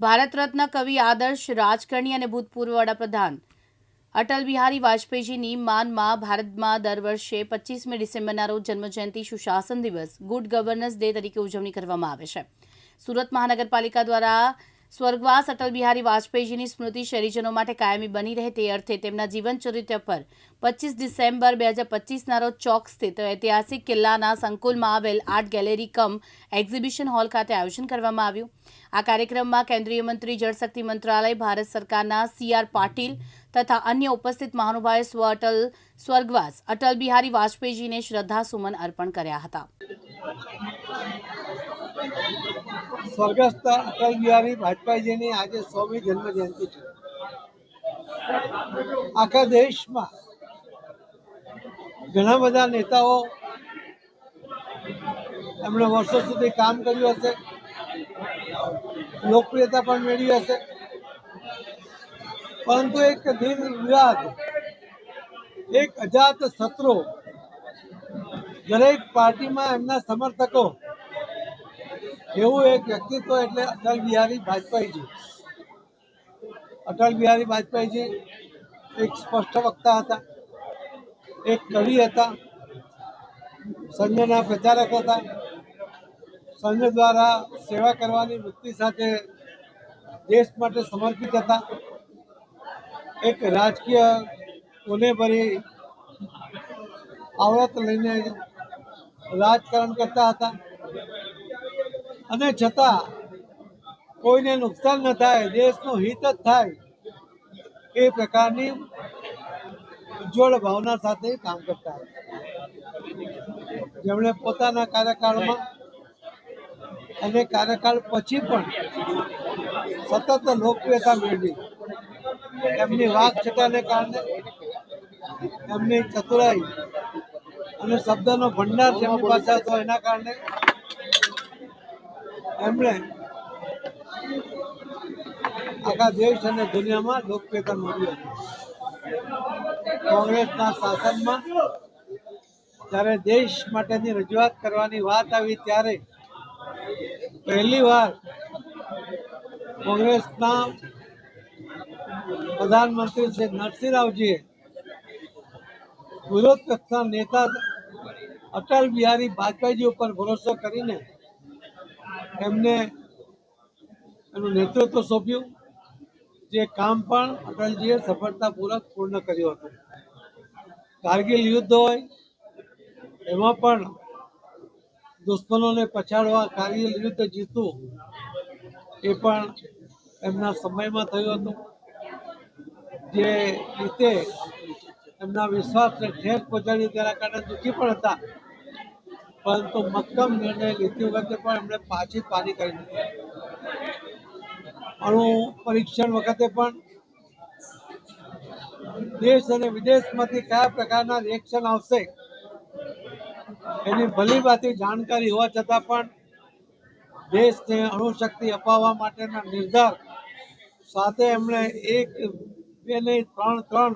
ભારત રત્ન કવિ આદર્શ રાજકારણી અને ભૂતપૂર્વ વડાપ્રધાન. અટલ બિહારી વાજપેયીજીની માનમાં ભારતમાં દર વર્ષે પચીસમી ડિસેમ્બરના રોજ જન્મજયંતિ સુશાસન દિવસ, ગુડ ગવર્નન્સ ડે તરીકે ઉજવણી કરવામાં આવે છે. સુરત મહાનગરપાલિકા દ્વારા સ્વર્ગવાસ અટલ બિહારી વાજપેયીજીની સ્મૃતિ શહેરીજનો માટે કાયમી બની રહે તે અર્થે તેમના જીવન ચરિત્ર પર પચીસ ડિસેમ્બર બે હજાર પચીસના રોજ ચોક સ્થિત ઐતિહાસિક કિલ્લાના સંકુલમાં આવેલ art gallery cum exhibition hall ખાતે આયોજન કરવામાં આવ્યું. આ કાર્યક્રમમાં કેન્દ્રીય મંત્રી, જળશક્તિ મંત્રાલય, ભારત સરકારના સી આર પાટીલ તથા અન્ય ઉપસ્થિત મહાનુભાવે સ્વ અટલ સ્વર્ગવાસ અટલ બિહારી વાજપેયીજીને શ્રદ્ધાસુમન અર્પણ કર્યા હતા. સ્વર્ગસ્થ અટલ બિહારી વાજપેયીજીની આજે સોમી જન્મ જયંતિ છે. આખા દેશમાં ઘણા બધા નેતાઓ એમણે વર્ષો સુધી કામ કર્યું હશે. લોકપ્રિયતા પણ મેળવી હશે. પરંતુ એક દીર્ઘ વિવાદ એક અજાત શત્રુ દરેક પાર્ટીમાં એમના સમર્થકો એવું એક વ્યક્તિત્વ એટલે અટલ બિહારી વાજપેયીજી. અટલ બિહારી વાજપેયીજી એક સ્પષ્ટ વક્તા હતા, એક કવિ હતા સંઘના પ્રચારક હતા સંઘ દ્વારા સેવા કરવાની વૃત્તિ સાથે દેશ માટે સમર્પિત હતા. એક રાજકીય કોનેભરી આવડત લઈને રાજકારણ કરતા હતા. અને છતાં કોઈને નુકસાન ન થાય, દેશનું હિત જ થાય, એ પ્રકારની ઉજ્જવળ ભાવના સાથે કામ કરતા જેમણે પોતાના કાર્યકાળમાં અને કાર્યકાળ પછી પણ સતત લોકપ્રિયતા મેળવી. એમની વાત છટાને કારણે એમની ચતુરાઈ અને શબ્દનો ભંડાર જેમની પાસે હતો, એના કારણે એમણે આખા દેશ અને દુનિયામાં લોકપ્રિયતા મળી હતી. કોંગ્રેસના શાસનમાં જ્યારે દેશ માટેની રજૂઆત કરવાની વાત આવી ત્યારે પહેલી વાર કોંગ્રેસના પ્રધાનમંત્રી શ્રી નરસિંહ રાવજીએ વિરોધ પક્ષના નેતા અટલ બિહારી વાજપેયીજી ઉપર ભરોસો કરીને એમને એનું નેતૃત્વ સોંપ્યું, જે કામ પણ અટલજીએ સફળતાપૂર્વક પૂર્ણ કર્યું હતું. કારગિલ યુદ્ધ હોય, એમાં પણ દુશ્મનોને પછાડવા કારગિલ યુદ્ધ જીતવું એ પણ એમના સમયમાં થયું હતું. જે રીતે એમના વિશ્વાસને ઠેર પહોંચાડી તેના કારણે દુઃખી પણ હતા. પરંતુ મક્કમ નિર્ણય લીધી વખતે પણ એમણે પાછી પાની કરી નથી અણુ પરીક્ષણ વખતે પણ દેશ અને વિદેશમાંથી કયા પ્રકારના રિએક્શન આવશે એની ભલી ભાતી જાણકારી હોવા છતાં પણ દેશને અણુશક્તિ અપાવવા માટેના નિર્ધાર સાથે એમણે એક, બે નહીં, ત્રણ ત્રણ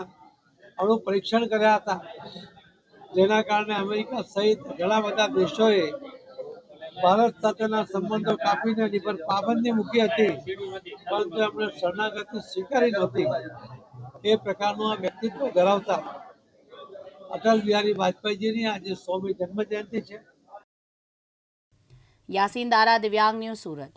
અણુ પરીક્ષણ કર્યા હતા. જેના કારણે અમેરિકા સહિત ઘણા બધા દેશોએ ભારત સાથેના સંબંધો કાપીને એની પર પાબંદી મૂકી હતી. પરંતુ એમણે શરણાગતિ સ્વીકારી નહોતી. એ પ્રકારનું આ વ્યક્તિત્વ ધરાવતા અટલ બિહારી વાજપેયીજીની આજે સોમી જન્મ જયંતિ છે. યાસીન દારા દિવ્યાંગ ન્યૂઝ સુરત.